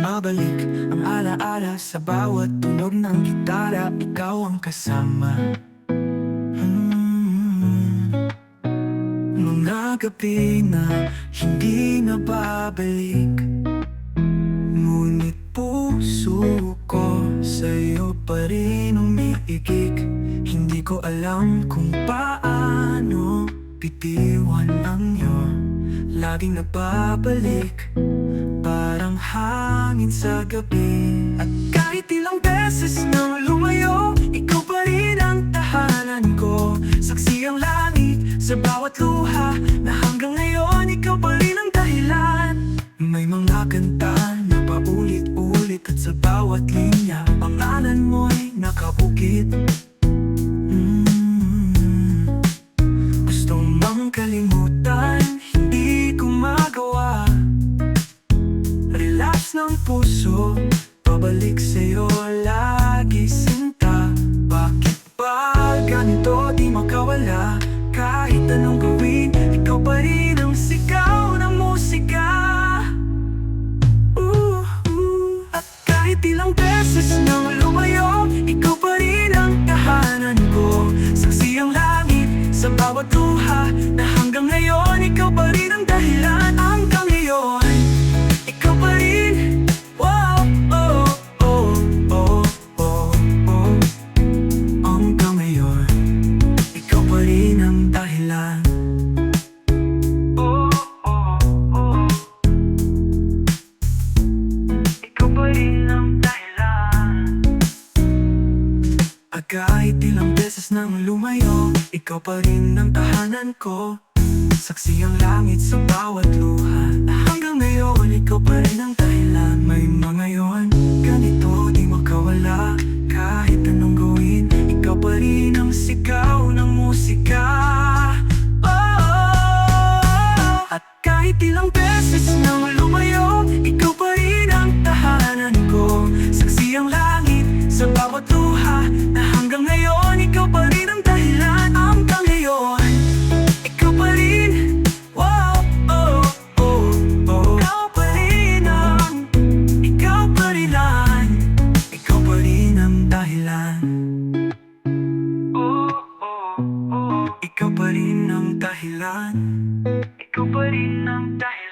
gumagala Sa bawat tunog ng gitara. Ikaw ang kasama. Hmm. Mga gabi na hindi na babalik Ngunit puso ko sa'yo pa rin umiigik. Hindi ko alam kung paano bitiwan ang iyo. Laging nagbabalik. Parang hangin sa gabi At kahit ilang beses nang lumayo Ikaw pa rin ang tahanan ko. Saksi ang langit sa bawat luha Na hanggang ngayon ikaw pa rin ang dahilan. May mga kanta na paulit-ulit At sa bawat linya Pangalan mo'y nakabukit Relax ng puso Pabalik sa'yo lagi sinta. Bakit ba ganito di makawala? Kahit anong gawin Ikaw pa rin ang sigaw ng musika. Ooh, ooh. At kahit ilang beses nang lumayo Ikaw pa rin ang tahanan ko. Saksi ang langit sa bawat luha Na beses nang lumayo Ikaw pa rin ang tahanan ko. Saksi ang langit sa bawat luha hanggang ngayon ikaw pa rin ang dahilan. May mga yon ganito di makawala. Kahit anong gawin Ikaw pa rin ang sigaw ng musika dahilan oh, oh, oh. Ikaw pa rin ang dahilan Ikaw pa rin ang dahilan